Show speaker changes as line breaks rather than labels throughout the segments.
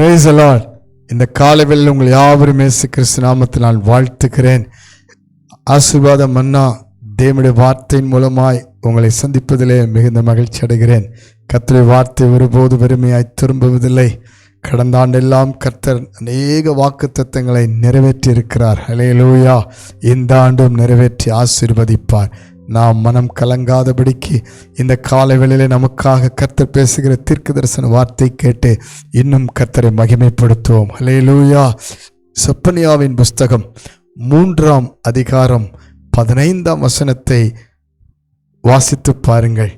Price the இந்த காலவெளியில் உங்கள் யாவரும் இயேசு கிறிஸ்து நாமத்தில் நான் வாழ்த்துக்கிறேன் ஆசீர்வாத மன்னா தேவனுடைய வார்த்தையின் மூலமாய் உங்களை சந்திப்பதிலே மிகுந்த மகிழ்ச்சி அடைகிறேன். கர்த்தருடைய வார்த்தை ஒருபோது வெறுமையாய் திரும்புவதில்லை. கடந்த ஆண்டெல்லாம் கர்த்தர் அநேக வாக்கு தத்தங்களை நிறைவேற்றியிருக்கிறார். ஹலே லூயா இந்த ஆண்டும் நிறைவேற்றி ஆசீர்வதிப்பார். நாம் மனம் கலங்காதபடிக்கு இந்த காலை வேளையிலே நமக்காக கர்த்தர் பேசுகிற தீர்க்க தரிசன வார்த்தை கேட்டு இன்னும் கர்த்தரை மகிமைப்படுத்துவோம். ஹலேலூயா சொப்பனியாவின் புஸ்தகம் மூன்றாம் அதிகாரம் பதினைந்தாம் வசனத்தை வாசித்து பாருங்கள்.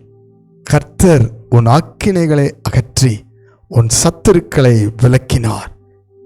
கர்த்தர் உன் ஆக்கினைகளை அகற்றி உன் சத்துருக்களை விளக்கினார்.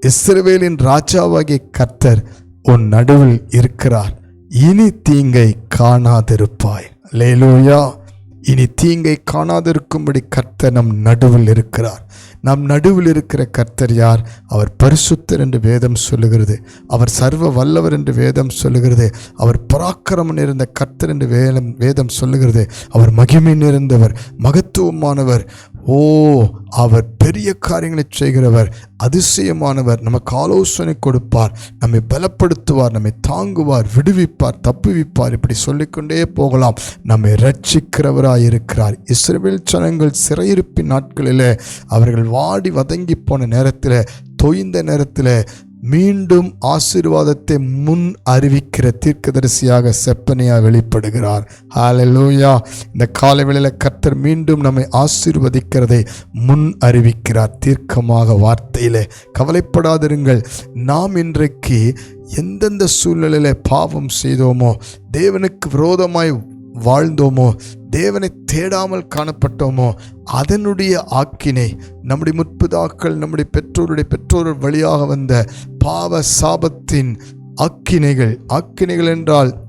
இஸ்ரவேலின் ராஜாவாகிய கர்த்தர் உன் நடுவில் இருக்கிறார். இனி தீங்கை காணாதிருப்பாய். லேலூயா இனி தீங்கை காணாதிருக்கும்படி கர்த்தர் நம் நடுவில் இருக்கிறார். நம் நடுவில் இருக்கிற கர்த்தர் யார்? அவர் பரிசுத்தர் என்று வேதம் சொல்லுகிறது. அவர் சர்வ வல்லவர் என்று வேதம் சொல்லுகிறது. அவர் பராக்கிரமன் இருந்த கர்த்தர் என்று வேதம் வேதம் சொல்லுகிறது. அவர் மகிமை நிறைந்தவர் மகத்துவமானவர் ஓ அவர் பெரிய காரியங்களை செய்கிறவர் அதிசயமானவர் நமக்கு ஆலோசனை கொடுப்பார் நம்மை பலப்படுத்துவார் நம்மை தாங்குவார் விடுவிப்பார் தப்புவிப்பார் இப்படி சொல்லிக்கொண்டே போகலாம். நம்மை ரட்சிக்கிறவராய் இருக்கிறார் இஸ்ரேல் ஜனங்கள் சிறையிருப்பின் நாட்களில் அவர்கள் வாடி வதங்கி போன நேரத்தில் தொய்ந்த நேரத்தில் மீண்டும் ஆசீர்வாதத்தை முன் அறிவிக்கிற தீர்க்கதரிசியாக செப்பனியா வெளிப்படுகிறார். ஹாலலூயா இந்த காலவேளையில் கர்த்தர் மீண்டும் நம்மை ஆசீர்வதிக்கிறதை முன் அறிவிக்கிறார். தீர்க்கமாக வார்த்தையிலே கவலைப்படாதிருங்கள். நாம் இன்றைக்கு எந்தெந்த சூழ்நிலையில் பாவம் செய்தோமோ தேவனுக்கு விரோதமாய் வாழ்ந்தோமோ? தேவனை தேடாமல் காணப்பட்டோமோ? அதனுடைய ஆக்கினை நம்முடைய முற்புதாக்கள் நம்முடைய பெற்றோருடைய பெற்றோர்கள் வழியாக வந்த பாவ சாபத்தின் ஆக்கினைகள் ஆக்கினைகள் என்றால்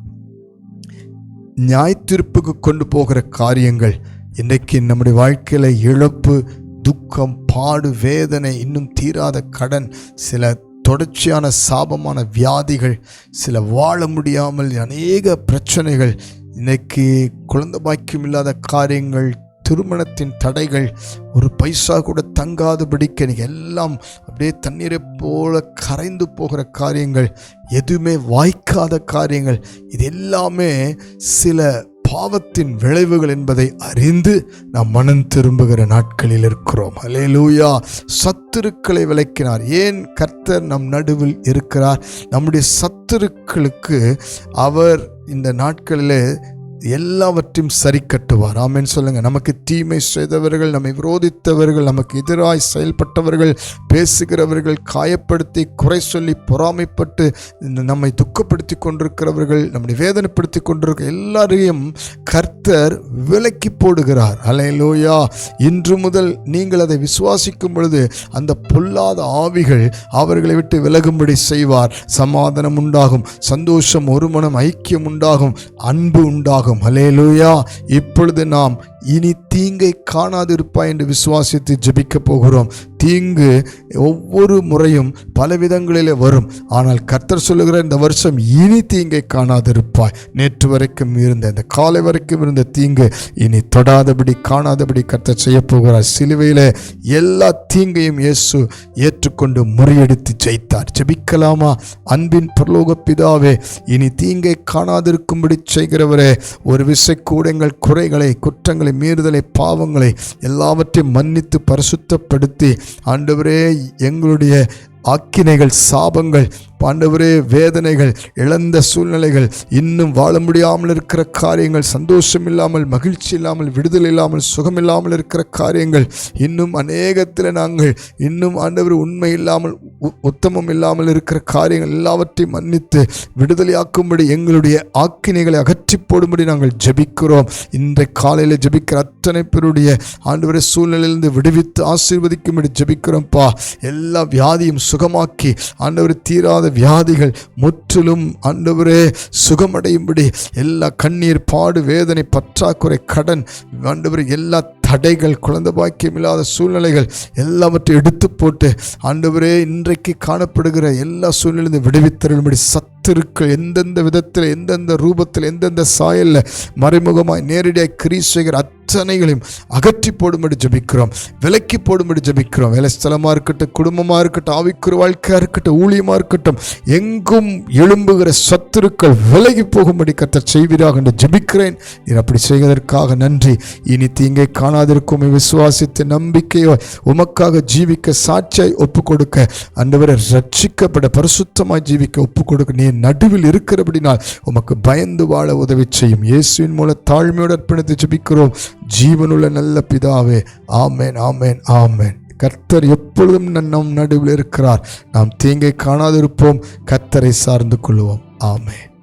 நியாயத்தீர்ப்புக்கு கொண்டு போகிற காரியங்கள். இன்றைக்கு நம்முடைய வாழ்க்கையில் இழப்பு துக்கம் பாடு வேதனை இன்னும் தீராத கடன் சில தொடர்ச்சியான சாபமான வியாதிகள் சில வாழ முடியாமல் அநேக பிரச்சனைகள் இன்னைக்கு குழந்தை பாக்கியம் இல்லாத காரியங்கள் திருமணத்தின் தடைகள் ஒரு பைசா கூட தங்காதபடிக்கு இன்னைக்கு எல்லாம் அப்படியே தண்ணீரை போல கரைந்து போகிற காரியங்கள் எதுவுமே வாய்க்காத காரியங்கள் இது எல்லாமே சில பாவத்தின் விளைவுகள் என்பதை அறிந்து நாம் மனம் திரும்புகிற நாட்களில் இருக்கிறோம். அலே லூயா சத்துருக்களை விளக்கினார். ஏன் கர்த்தர் நம் நடுவில் இருக்கிறார்? நம்முடைய சத்துருக்களுக்கு அவர் இந்த நாட்களிலே எல்லாவற்றையும் சரி கட்டுவார் ஆமேன்னு சொல்லுங்கள் நமக்கு தீமை செய்தவர்கள் நம்மை விரோதித்தவர்கள் நமக்கு எதிராய் செயல்பட்டவர்கள் பேசுகிறவர்கள் காயப்படுத்தி குறை சொல்லி பொறாமைப்பட்டு இந்த நம்மை துக்கப்படுத்தி கொண்டிருக்கிறவர்கள் நம்மை வேதனைப்படுத்தி கொண்டிருக்க எல்லாரையும் கர்த்தர் விலக்கி போடுகிறார். அலையலோயா இன்று முதல் நீங்கள் அதை விசுவாசிக்கும் பொழுது அந்த பொல்லாத ஆவிகள் அவர்களை விட்டு விலகும்படி செய்வார். சமாதானம் உண்டாகும் சந்தோஷம் ஒருமனம் ஐக்கியம் உண்டாகும் அன்பு உண்டாகும். ஹலேலூயா இப்பொழுது நாம் இனி தீங்கை காணாதிருப்பாய் என்று விசுவாசித்து ஜெபிக்கப் போகிறோம். தீங்கு ஒவ்வொரு முறையும் பல விதங்களிலே வரும். ஆனால் கர்த்தர் சொல்லுகிற இந்த வருஷம் இனி தீங்கை காணாதிருப்பாய். நேற்று வரைக்கும் இருந்த இந்த காலை வரைக்கும் இருந்த தீங்கு இனி தொடாதபடி காணாதபடி கர்த்தர் செய்ய போகிறார். சிலுவையில் எல்லா தீங்கையும் இயேசு ஏற்றுக்கொண்டு முறியடித்து ஜெயித்தார். ஜெபிக்கலாமா? அன்பின் பரலோக பிதாவே இனி தீங்கை காணாதிருக்கும்படி செய்கிறவரே ஒரு விசை கூட எங்கள் குறைகளை குற்றங்களை மீறுதலை பாவங்களை எல்லாவற்றையும் மன்னித்து பரிசுத்தப்படுத்தி. ஆண்டவரே எங்களுடைய ஆக்கினைகள் சாபங்கள் பாண்டவரே வேதனைகள் இழந்த சூழ்நிலைகள் இன்னும் வாழ முடியாமல் இருக்கிற காரியங்கள் சந்தோஷம் இல்லாமல் மகிழ்ச்சி இல்லாமல் விடுதலை இல்லாமல் சுகம் இல்லாமல் இருக்கிற காரியங்கள் இன்னும் அநேகத்தில் நாங்கள் இன்னும் ஆண்டவர் உண்மை இல்லாமல் உத்தமம் இல்லாமல் இருக்கிற காரியங்கள் எல்லாவற்றையும் மன்னித்து விடுதலையாக்கும்படி எங்களுடைய ஆக்கினைகளை அகற்றி போடும்படி நாங்கள் ஜெபிக்கிறோம். இன்றைய காலையில் ஜெபிக்கிற அத்தனை பேருடைய ஆண்டு சூழ்நிலையிலிருந்து விடுவித்து ஆசீர்வதிக்கும்படி ஜெபிக்கிறோம்ப்பா எல்லா வியாதியும் சுகமாக்கி ஆண்டவர் தீராத வியாதிகள் முற்றிலும் ஆண்டவரே சுகமடையும்படி எல்லா கண்ணீர் பாடு வேதனை பற்றாக்குறை கடன் ஆண்டவர் எல்லா தடைகள் குழந்தை பாக்கியம் இல்லாத சூழ்நிலைகள் எல்லாவற்றையும் எடுத்து போட்டு ஆண்டவரே இன்றைக்கு காணப்படுகிற எல்லா சூழ்நிலையும் விடுவித்தருளும்படி சத்துருக்கள் எந்தெந்த விதத்தில் எந்தெந்த ரூபத்தில் எந்தெந்த சாயல்ல மறைமுகமாக நேரடியாக கிரீஸ்வகர் அத்தனைகளையும் அகற்றி போடும்படி ஜெபிக்கிறோம். விலக்கி போடும்படி ஜெபிக்கிறோம். வேலை ஸ்தலமாக இருக்கட்டும் குடும்பமாக இருக்கட்டும் ஆவிக்குற வாழ்க்கையாக இருக்கட்டும் ஊழியமாக இருக்கட்டும் எங்கும் எழும்புகிற சத்துருக்கள் விலகி போகும்படி கர்த்தர் செய்வீராக என்று ஜெபிக்கிறேன். நீர் அப்படி செய்வதற்காக நன்றி. இனி தீங்கை காணாதிருக்கும் விசுவாசித்த நம்பிக்கையோ உமக்காக ஜீவிக்க சாட்சியாய் ஒப்பு கொடுக்க அந்தவரை ரட்சிக்கப்பட பரிசுத்தமாய் ஜீவிக்க ஒப்பு கொடுக்க நீ நடுவில் இருக்கிறபடினால் உமக்கு பயந்து வாழ உதவி செய்யும். இயேசுவின் மூலம் தாழ்மையோடு அர்ப்பணித்து ஜெபிக்கிறோம். ஜீவனுள்ள நல்ல பிதாவே ஆமேன் ஆமேன் ஆமேன். கர்த்தர் எப்பொழுதும் நம் நடுவில் இருக்கிறார். நாம் தீங்கை காணாதிருப்போம். கர்த்தரை சார்ந்து கொள்வோம். ஆமேன்.